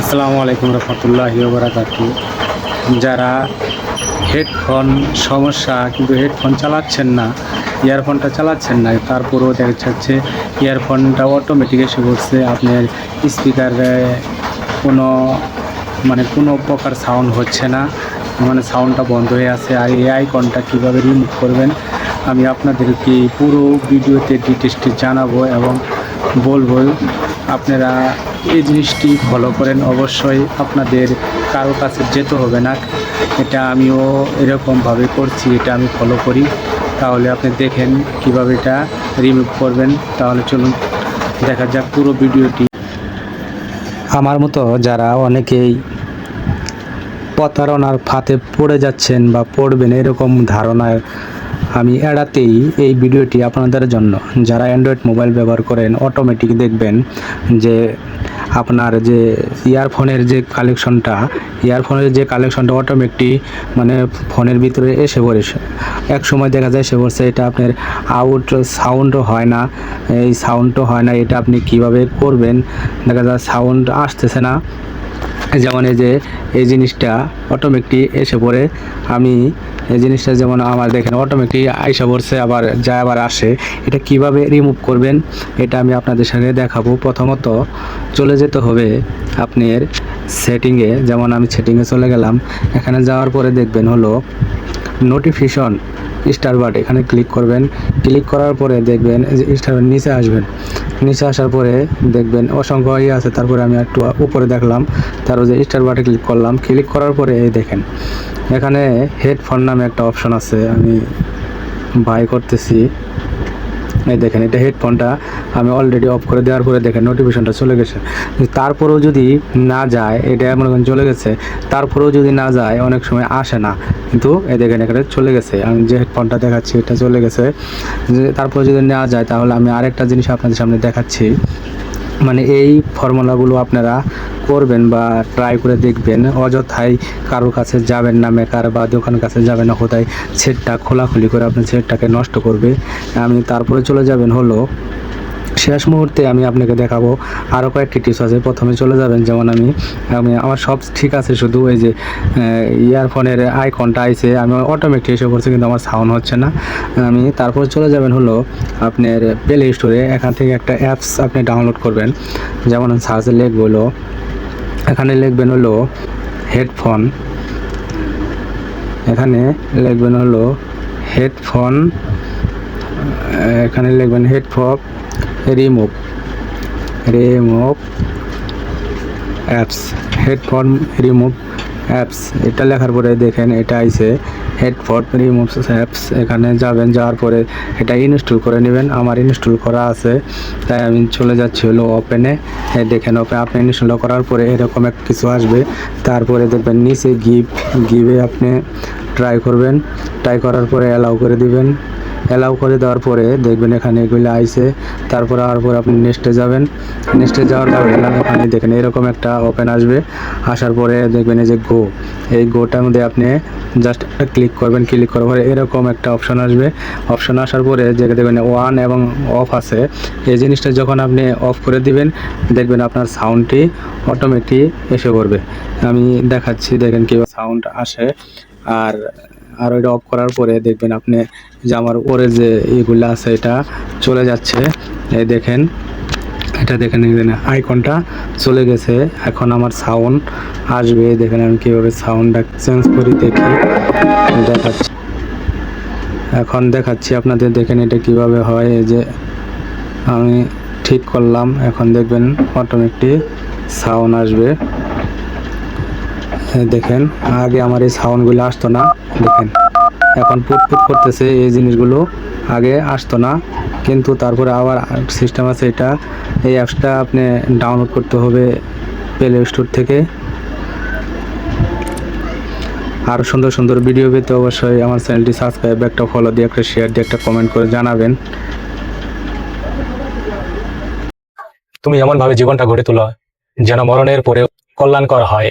আসসালামু আলাইকুম রহমতুল্লাহ বারাকাতু যারা হেডফোন সমস্যা, কিন্তু হেডফোন চালাচ্ছেন না, ইয়ারফোনটা চালাচ্ছেন না তারপরেও দেখা যাচ্ছে ইয়ারফোনটা অটোমেটিক এসে পড়ছে, আপনার স্পিকারে কোনো মানে কোনো প্রকার সাউন্ড হচ্ছে না মানে সাউন্ডটা বন্ধ হয়ে আছে, আর এই আইকনটা কীভাবে রিমুভ করবেন, আমি আপনাদেরকে পুরো ভিডিওতে ডিটেলসটি জানাব এবং বলব, আপনারা এই জিনিসটি ফলো করেন। অবশ্যই আপনাদের কারও কাছে যেতে হবে না। এটা আমিও এরকমভাবে করছি, এটা আমি ফলো করি। তাহলে আপনি দেখেন কীভাবে এটা রিমুভ করবেন। তাহলে চলুন দেখা যাক পুরো ভিডিওটি। আমার মতো যারা অনেকেই প্রতারণার ফাঁদে পড়ে যাচ্ছেন বা পড়বেন এরকম ধারণায় আমি এড়াতেই এই ভিডিওটি আপনাদের জন্য। যারা অ্যান্ড্রয়েড মোবাইল ব্যবহার করেন অটোমেটিক দেখবেন যে আপনার যে ইয়ারফোনের যে কালেকশনটা ইয়ারফোনের যে কালেকশনটা অটোমেটিক মানে ফোনের ভিতরে এসে পড়ে এক সময় দেখা যায় সে বলছে, এটা আপনার আউট সাউন্ডও হয় না। এই সাউন্ডও হয় না। এটা আপনি কীভাবে করবেন? দেখা যায় সাউন্ড আসতেছে না। যেমন এই যে, এই জিনিসটা অটোমেটিক এসে পড়ে। আমি এই জিনিসটা যেমন আমার দেখেন অটোমেটিক আইসা পড়ছে, আবার যায়, আবার আসে। এটা কীভাবে রিমুভ করবেন, এটা আমি আপনাদের সাথে দেখাবো। প্রথমত চলে যেতে হবে আপনার সেটিংয়ে যেমন আমি সেটিংয়ে চলে গেলাম, এখানে যাওয়ার পরে দেখবেন হলো নোটিফিকেশন স্টার বাট, এখানে ক্লিক করবেন। ক্লিক করার পরে দেখবেন যে স্টার নিচে আসবেন। নিচে আসার পরে দেখবেন অসংখ্য ইয়ে আছে। তারপরে আমি একটু উপরে দেখলাম। তারপর যে স্টার বাটে ক্লিক করলাম। ক্লিক করার পরে এই দেখেন, এখানে হেডফোন নামে একটা অপশন আছে। আমি বাই করতেছি। এই দেখেন, এটা হেডফোনটা আমি অলরেডি অফ করে দেওয়ার পরে দেখেন নোটিফিকেশনটা চলে গেছে। তারপরেও যদি না যায়, এটা মনে করেন চলে গেছে, তারপরেও যদি না যায়, অনেক সময় আসে না। কিন্তু এই দেখেন, এখানে চলে গেছে। আমি যে হেডফোনটা দেখাচ্ছি, এটা চলে গেছে। তারপরে যদি না যায়, তাহলে আমি আরেকটা জিনিস আপনাদের সামনে দেখাচ্ছি। মানে এই ফর্মুলাগুলো আপনারা করবেন বা ট্রাই করে দেখবেন, অযথাই কারোর কাছে যাবেন না, মেকার বা দোকানের কাছে যাবেন না, কোথায় সেটটা খোলাখুলি করে আপনার সেটটাকে নষ্ট করবে। আমি তারপরে চলে যাবেন হলো, শেষ মুহূর্তে আমি আপনাকে দেখাবো আরও কয়েকটি টিপস আছে। প্রথমে চলে যাবেন, যেমন আমি আমি, আমার সব ঠিক আছে, শুধু এই যে ইয়ারফোনের আইকনটা আইছে, আমি অটোমেটিক এসে পড়ছে, কিন্তু আমার সাউন্ড হচ্ছে না। আমি তারপর চলে যাবেন হলো, আপনার প্লে স্টোরে এখান থেকে একটা অ্যাপস আপনি ডাউনলোড করবেন। যেমন সার্চে লিখব হলো এখানে লিখবেন হলো হেডফোন। এখানে লিখবেন হলো হেডফোন, এখানে লিখবেন headphone remove remove apps, headphone remove apps এটা লেখার পরে দেখেন এটা আইছে হেডফোন রিমুভ অ্যাপস এখানে যাবেন, যাওয়ার পরে এটা ইনস্টল করে নেবেন। আমার ইনস্টল করা আছে, তাই আমি চলে যাচ্ছি হলো ওপেনে দেখেন ওপেন আপনি ইনস্টল করার পরে এরকম এক কিছু আসবে। তারপরে দেখবেন নিচে গিভ গিভে আপনি ট্রাই করবেন। ট্রাই করার পরে অ্যালাউ করে দিবেন। অ্যালাউ করে দেওয়ার পরে দেখবেন এখানে এগুলো আইসে তারপরে আর পরে আপনি নেক্সটে যাবেন। নেক্সটে যাওয়ার পরে এখানে, দেখেন এরকম একটা ওপেন আসবে। আসার পরে দেখবেন এই যে গো এই গোটার মধ্যে আপনি জাস্ট ক্লিক করবেন ক্লিক করার পরে এরকম একটা অপশন আসবে। অপশন আসার পরে যে দেখবেন ওয়ান এবং অফ আছে। এই জিনিসটা যখন আপনি অফ করে দিবেন, দেখবেন আপনার সাউন্ডটি অটোমেটিক এসে পড়বে। আমি দেখাচ্ছি, দেখেন কি সাউন্ড আসে। আর আর ওইটা অফ করার পরে দেখবেন আপনি যে আমার ওরে যে ইগুলো আছে, এটা চলে যাচ্ছে। এই দেখেন, এটা দেখেন আইকনটা চলে গেছে। এখন আমার সাউন্ড আসবে, দেখেন আমি কীভাবে সাউন্ডটা চেঞ্জ করি, দেখি। দেখাচ্ছি। এখন দেখাচ্ছি আপনাদের, দেখেন এটা কীভাবে হয়। এই যে আমি ঠিক করলাম, এখন দেখবেন অটোমেটিক সাউন্ড আসবে। দেখেন, আগে আমার এই সাউন্ডগুলো আসতো না, দেখেন। এখন পুট পুট করতেছে এই জিনিসগুলো, আগে আসতো না, কিন্তু তারপরে আবার সিস্টেম আছে এটা। এই অ্যাপসটা আপনি ডাউনলোড করতে হবে প্লে স্টোর থেকে। আরও সুন্দর সুন্দর ভিডিও পেতে অবশ্যই আমার চ্যানেলটি সাবস্ক্রাইব একটা ফলো দিয়ে, একটা শেয়ার দিয়ে, একটা কমেন্ট করে জানাবেন। তুমি এমন ভাবে জীবনটা গড়ে তোলো, যেন মরণের পরে কল্যাণকর হয়।